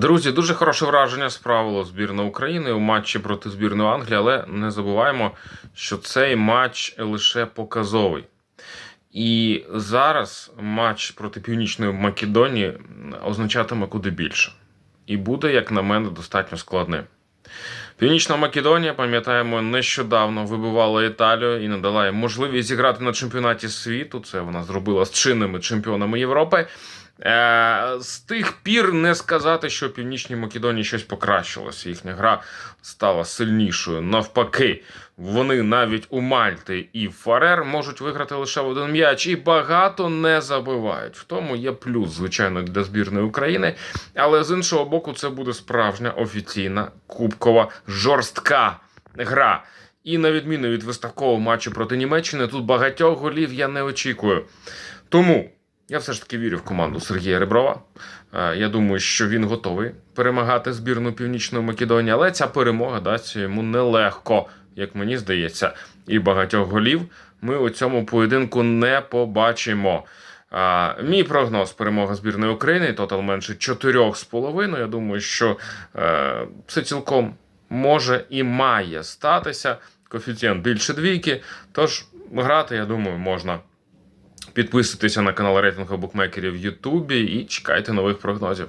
Друзі, дуже хороше враження справило збірна України у матчі проти збірної Англії, але не забуваємо, що цей матч лише показовий. І зараз матч проти Північної Македонії означатиме куди більше. І буде, як на мене, достатньо складним. Північна Македонія, пам'ятаємо, нещодавно вибивала Італію і надала їм можливість зіграти на чемпіонаті світу. Це вона зробила з чинними чемпіонами Європи. Е, з тих пір не сказати, що Північній Македонії щось покращилося. Їхня гра стала сильнішою. Навпаки, вони навіть у Мальти і Фарер можуть виграти лише в один м'яч і багато не забивають. В тому є плюс, звичайно, для збірної України. Але з іншого боку, це буде справжня офіційна кубкова жорстка гра. І на відміну від виставкового матчу проти Німеччини, тут багатьох голів я не очікую. Тому я все ж таки вірю в команду Сергія Реброва. Е, Я думаю, що він готовий перемагати збірну Північної Македонії, але ця перемога дасть йому нелегко, як мені здається, і багатьох голів ми у цьому поєдинку не побачимо. А, мій прогноз перемога збірної України, тотал менше 4,5. Я думаю, що е, це цілком може і має статися. Коефіцієнт більше двійки. Тож грати, я думаю, можна. Підписуйтеся на канал рейтингу букмекерів в Ютубі і чекайте нових прогнозів.